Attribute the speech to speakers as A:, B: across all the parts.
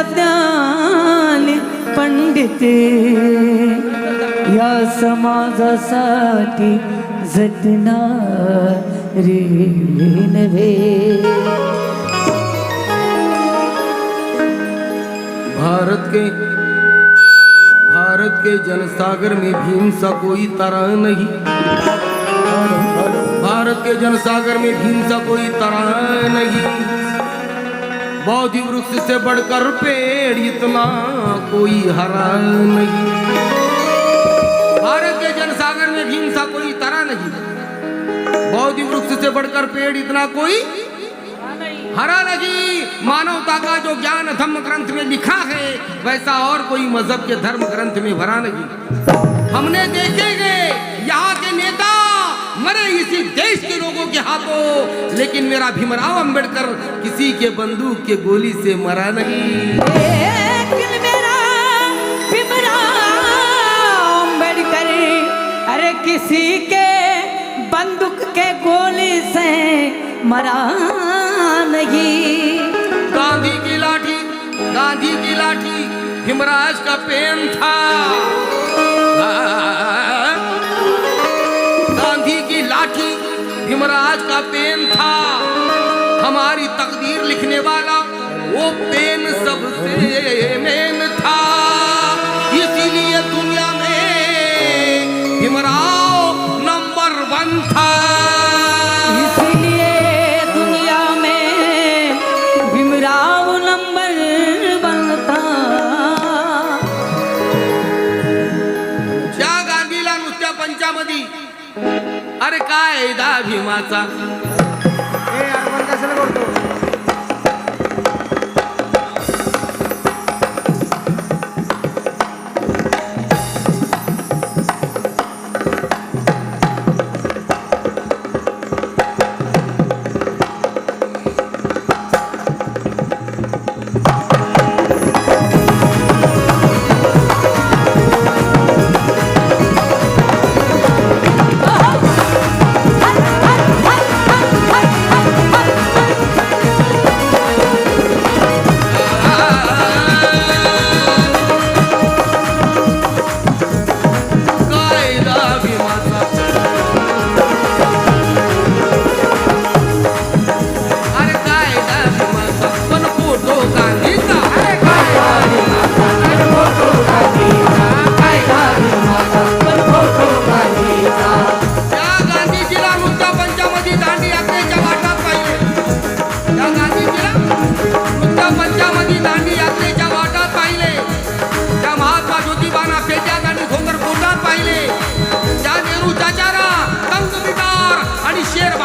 A: सज्ञानी पंडित, या समाजासाठी झटणार नवे।
B: भारत के भारत के जनसागर में भीम सा कोई तरह नहीं। भारत के जनसागर में भीम सा कोई तरह नहीं। बौद्धि वृक्ष से बढ़कर पेड़ इतना कोई हरा नहीं। भारत के जनसागर में भीम सा कोई तरह नहीं बौद्धि वृक्ष से बढ़कर पेड़ इतना कोई हरा नहीं। मानवता का जो ज्ञान धर्म ग्रंथ में लिखा है, वैसा और कोई मज़हब के धर्म ग्रंथ में भरा नहीं। हमने देखे गए यहाँ के नेता मरे इसी देश के लोगों के हाथों। लेकिन मेरा भीमराव अंबेडकर किसी के बंदूक के गोली से मरा नहीं।
A: दिल मेरा भीमराव अंबेडकर अरे किसी के बंदूक के गोली से मरा नहीं।
B: गांधी की लाठी गांधी की लाठी हिमराज का पेन था। का पेन था। हमारी तकदीर लिखने वाला वो पेन सबसे मेन था अरे काय दा भीमाचा काय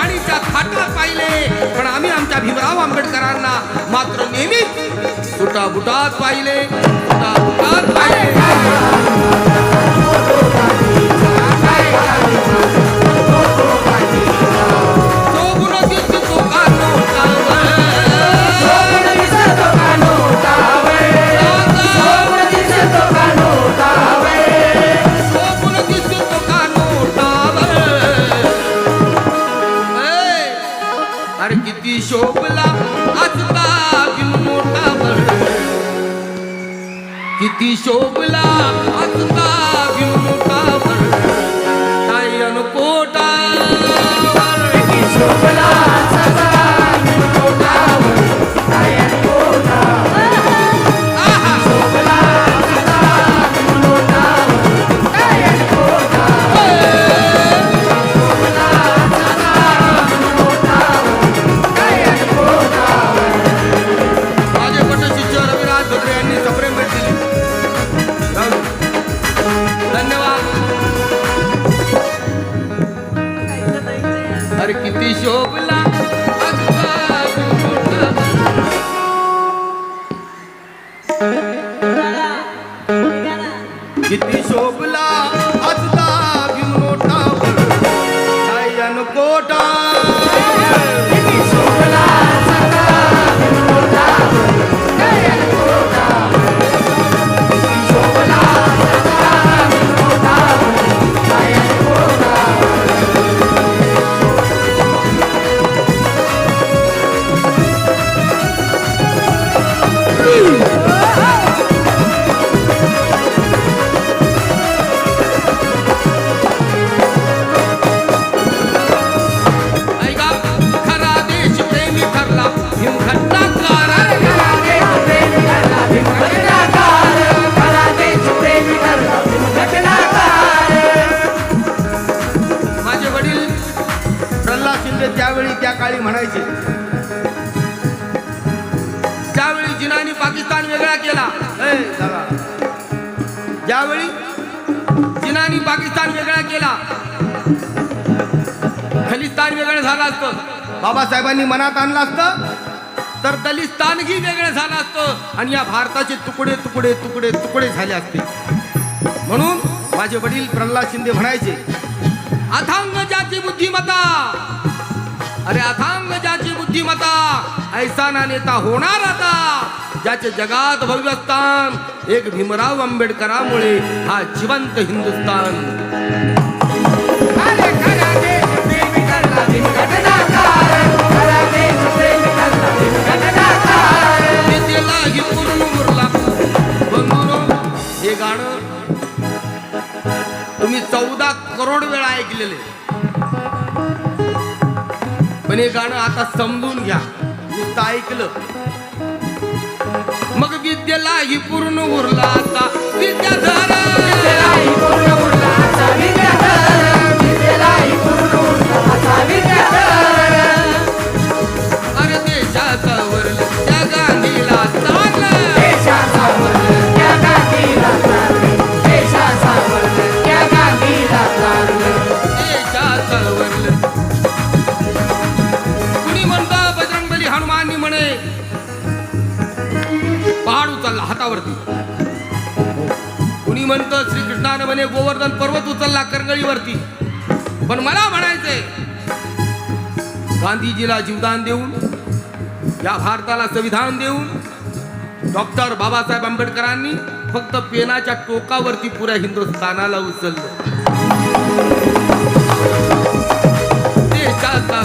B: आणि शेरवाणीच्या पाहिले. पण आम्ही आमच्या भीमराव आंबेडकरांना मात्र नेहमीच सुटाबुटात पाहिले. सुटाबुटात पाहिले. शोभला आजचा बाबासाहेबांनी मनात आणलं असतं तर दलिस्तानही वेगळं झालं असतं आणि या भारताचे तुकडे तुकडे तुकडे तुकडे झाले असते. म्हणून माझे वडील प्रल्हाद शिंदे म्हणायचे अथांग जाती बुद्धिमत्ता. अरे अथांग ज्याची बुद्धिमत्ता ऐसा ना नेता होणार आता ज्याचे जगात भव्य स्थान एक भीमराव आंबेडकरामुळे हा जिवंत हिंदुस्तान चौदा करोड वेळा ऐकलेले. पण हे गाणं आता समजून घ्या. नुसतं ऐकलं. मग विद्येलाही पूर्ण उरला आता. विद्याधर! उचलला हातावरती. कुणी म्हणतं श्रीकृष्णानं म्हणे गोवर्धन पर्वत उचलला करंगळीवरती. पण मला म्हणायचंय गांधीजीला जीवदान देऊन या भारताला संविधान देऊन डॉक्टर बाबासाहेब आंबेडकरांनी फक्त पेनाच्या टोकावरती पुऱ्या हिंदुस्थानाला उचललं. देशाचा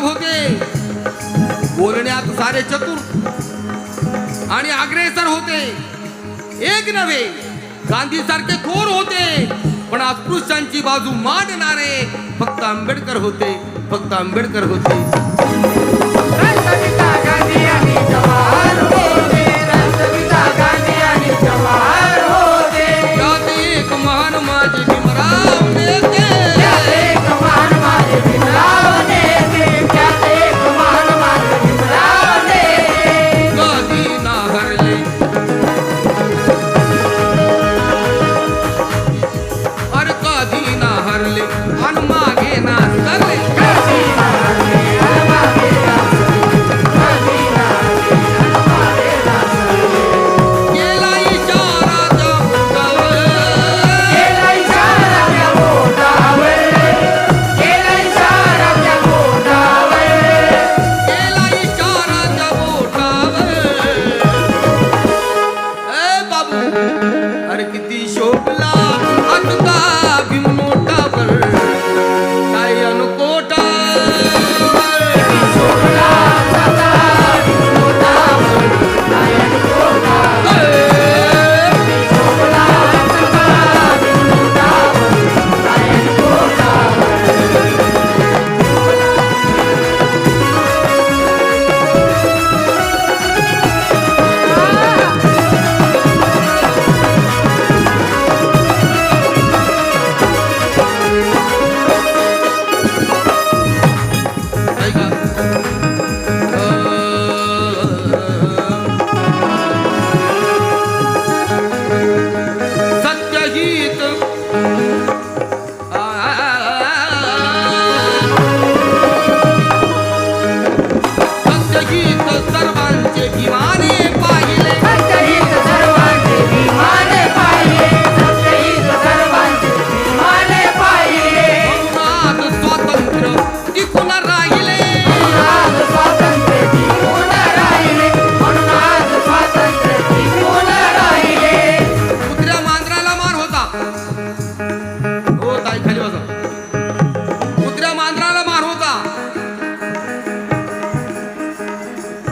B: होते बोलण्यात सारे चतुर आणि अग्रेसर होते. एक नव्हे गांधी सारखे थोर होते. पण अस्पृश्यांची बाजू मांडणारे फक्त आंबेडकर होते फक्त आंबेडकर होते.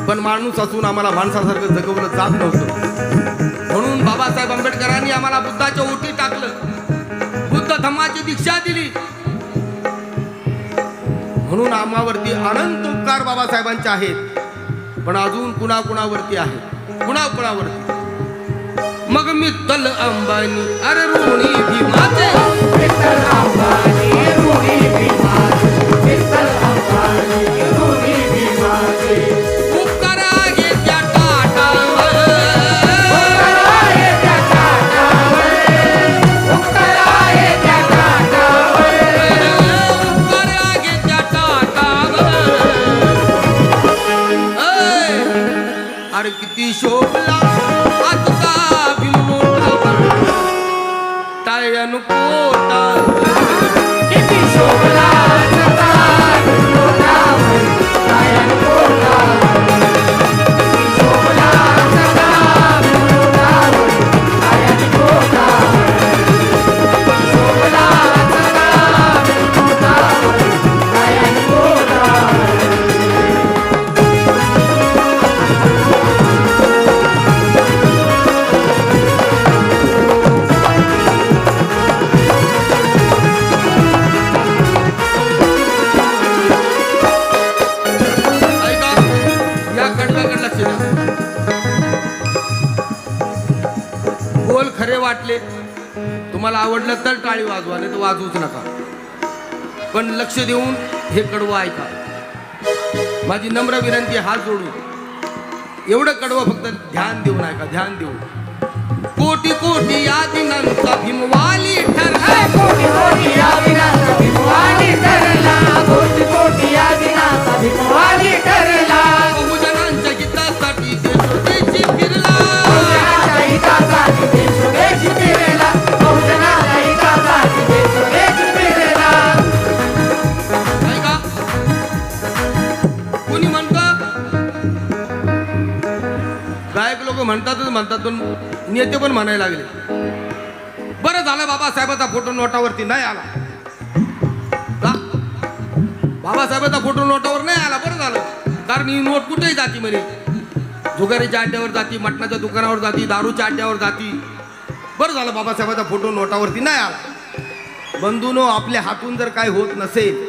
B: पण माणूस असून आम्हाला माणसासारखं जगवलं जात नव्हतं. म्हणून बाबासाहेब आंबेडकरांनी आम्हाला बुद्धाच्या ओटी टाकलं. बुद्ध धम्माची दीक्षा दिली. म्हणून आम्हावरती अनंत उपकार बाबासाहेबांचे आहेत. पण अजून कुणा कुणावरती आहे कुणा कुणावरती मग मित्तल अंबानी अरे ऋणी भीमाचे
C: अंबानी.
B: आवडलं तर टाळी वाजवा नाही तर वाजवूच नका. पण लक्ष देऊन हे कडवं ऐका. माझी नम्र विनंती हात जोडून. एवढं कडवं फक्त ध्यान देऊन ऐका ध्यान देऊन. कोटी कोटी या दिनांचा भीमवाली ठरला
C: कोटी कोटी
B: म्हणायला लागले. बरं झालं बाबासाहेबाचा फोटो नोटावरती नाही आला. बाबासाहेबाचा फोटो नोटावर नाही आला बरं झालं. कारण ही नोट कुठेही जाती म्हणे. जुगारीच्या अड्ड्यावर जाती मटणाच्या दुकानावर जाती दारूच्या अड्ड्यावर जाती. बरं झालं बाबासाहेबाचा फोटो नोटावरती नाही आला. बंधूनो आपल्या हातून जर काय होत नसेल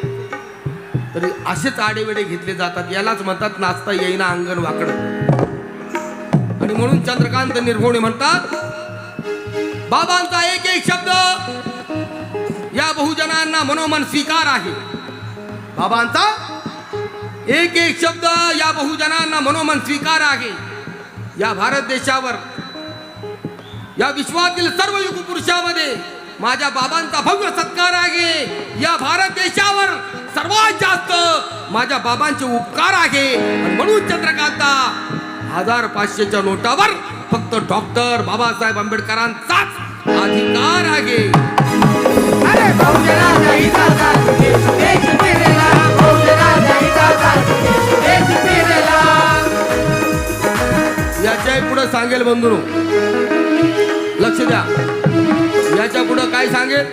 B: तरी असेच आडेवेडे घेतले जातात. यालाच म्हणतात नाचता येईना अंगण वाकडं. आणि म्हणून चंद्रकांत निर्भोणे म्हणतात बाबांचा एक एक शब्द या बहुजनांना मनोमन स्वीकार आहे. बाबांचा एक एक शब्द या बहुजनांना मनोमन स्वीकार आहे. या भारत देशावर या विश्वातील सर्व युग पुरुषामध्ये माझ्या बाबांचा भव्य सत्कार आहे. या भारत देशावर सर्वात जास्त माझ्या बाबांचे उपकार आहे. म्हणून चंद्रकांता हजार पाचशेच्या नोटावर फक्त डॉक्टर बाबासाहेब आंबेडकरांचाच अधिकार आहे.
C: अरे
B: याच्याही पुढे सांगेल बंधू लक्ष द्या. याच्यापुढे काय सांगेल?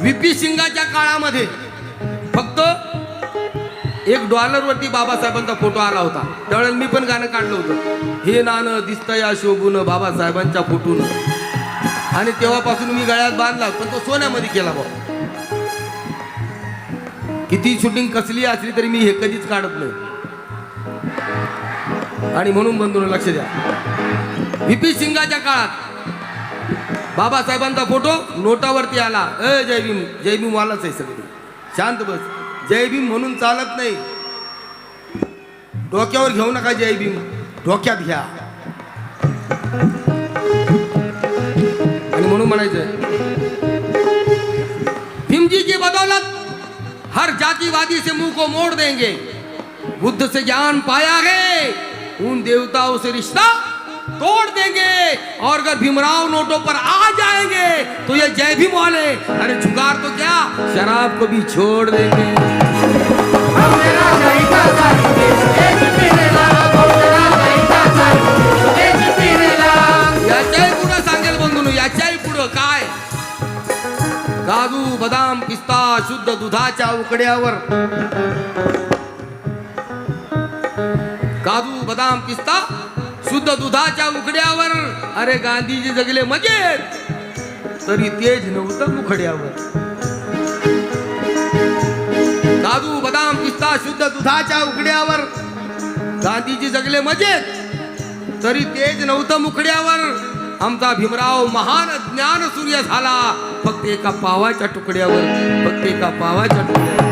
B: व्हीपी सिंगाच्या काळामध्ये फक्त एक डॉलर वरती बाबासाहेबांचा फोटो आला होता. त्यावेळेला मी पण गाणं काढलं होतं. हे नाणं दिसतं या शोभून बाबासाहेबांच्या फोटून. आणि तेव्हापासून मी गळ्यात बांधला पण तो सोन्यामध्ये केला बाबा किती शूटिंग कसली असली तरी मी हे कधीच काढत नाही. आणि म्हणून बंधून लक्ष द्या. व्हीपी सिंगाच्या काळात बाबासाहेबांचा फोटो नोटावरती आला. अ जय भीम जय भीम वालाच आहे सगळे. शांत बस. जय भीम म्हणून चालत नाही. डोक्यावर घेऊ नका जय भीम डोक्यात घ्या. आणि म्हणून भीमजी की बदौलत हर जातिवादी से मुँह को मोड़ देंगे. बुद्ध से ज्ञान पाया है, उन देवताओं से रिश्ता तोड़ देंगे. और अगर भीमराव नोटों पर आ जाएँगे तो ये जय भीम वाले, अरे जुगाड़ तो क्या, शराब को भी छोड़ देंगे. काजू बदाम पिस्ता शुद्ध दुधाच्या उकड्यावर. काजू बदाम पिस्ता शुद्ध दुधाच्या उकड्यावर. अरे गांधीजी जगले मजेत. तरी तेज नव्हतं मुखड्यावर. बदाम पिस्ता शुद्ध दुधाच्या उकड्यावर. गांधीजी जगले मजेत. तरी तेज नव्हतं मुखड्यावर आमचा भीमराव महान ज्ञान सूर्य झाला. फक्त एका पावाच्या तुकड्यावर. फक्त एका पावाच्या तुकड्यावर.